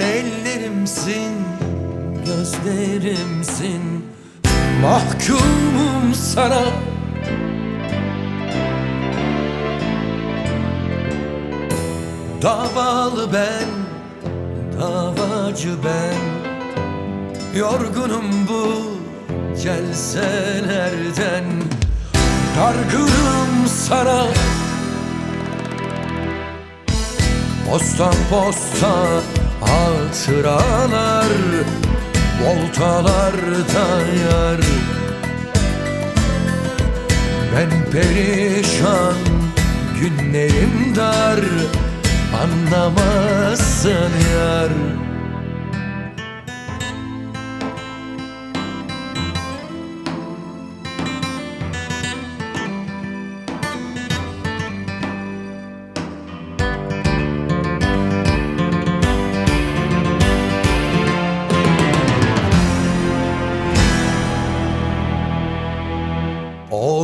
Ellerimsin, gözlerimsin. Mahkumum sana. Davalı ben, davacı ben. Yorgunum bu celselerden Dargınım sana. Postan posta hatıralar Voltalarda yar. Ben perişan günlerim dar Anlamazsın yar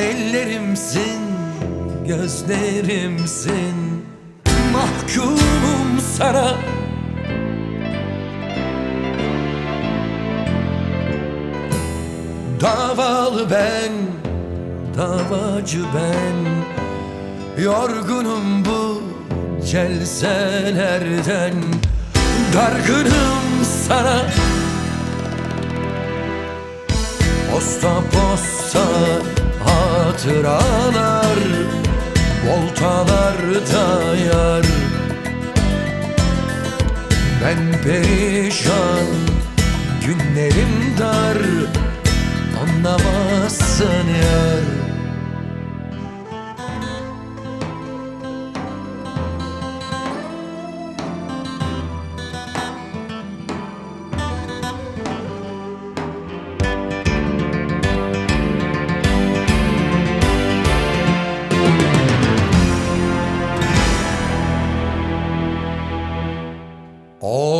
Ellerimsin, gözlerimsin. Mahkumum sana. Davalı ben, davacı ben. Yorgunum bu celselerden. Dargınım sana. Posta posta hatıralar Voltalarda yar. Ben perişan Günlerim dar Anlamazsın yar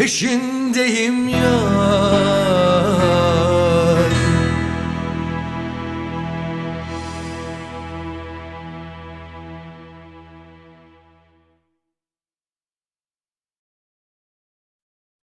Peşindeyim ya